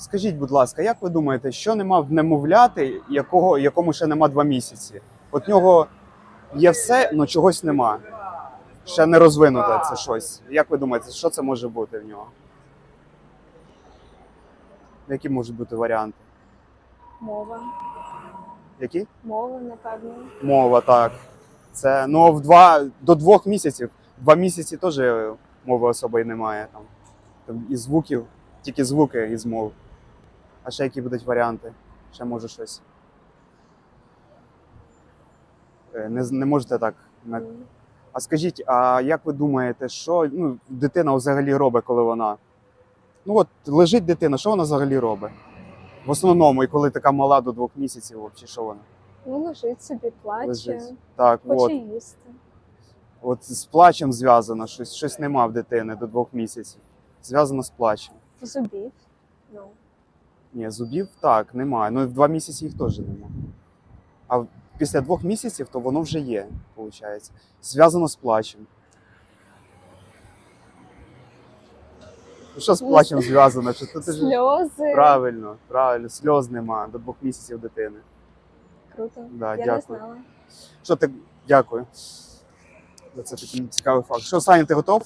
Скажіть, будь ласка, як ви думаєте, що нема в немовляти, якого, якому ще нема два місяці? От нього є все, але чогось нема. Ще не розвинуте це щось. Як ви думаєте, що це може бути в нього? Які можуть бути варіанти? Мова. Які? Мова, напевно. Мова, так. Це ну в два до двох місяців. Два місяці теж мови особої немає. Там, там і звуків, тільки звуки із мов. А ще які будуть варіанти? Ще може щось. Е, Не, не можете так. А скажіть, а як ви думаєте, що ну, дитина взагалі робить, коли вона. Ну от лежить дитина, що вона взагалі робить? В основному, і коли така мала до двох місяців, взагалі, що вона? Ну, лежить собі, плаче, Лежить. Так, хоче от. їсти. От з плачем зв'язано, щось, щось нема в дитини до двох місяців. Зв'язано з плачем. Зубів. Ні, зубів так, немає. Ну і в два місяці їх теж немає. А після двох місяців то воно вже є, виходить. Зв'язано з плачем. Ну, що з плачем зв'язано? То ти ж- сльози. Правильно, правильно, сльоз нема до двох місяців дитини. Круто. Да, Я дякую. не знала. Що ти дякую. За це такий цікавий факт. Що, Саня, ти готов?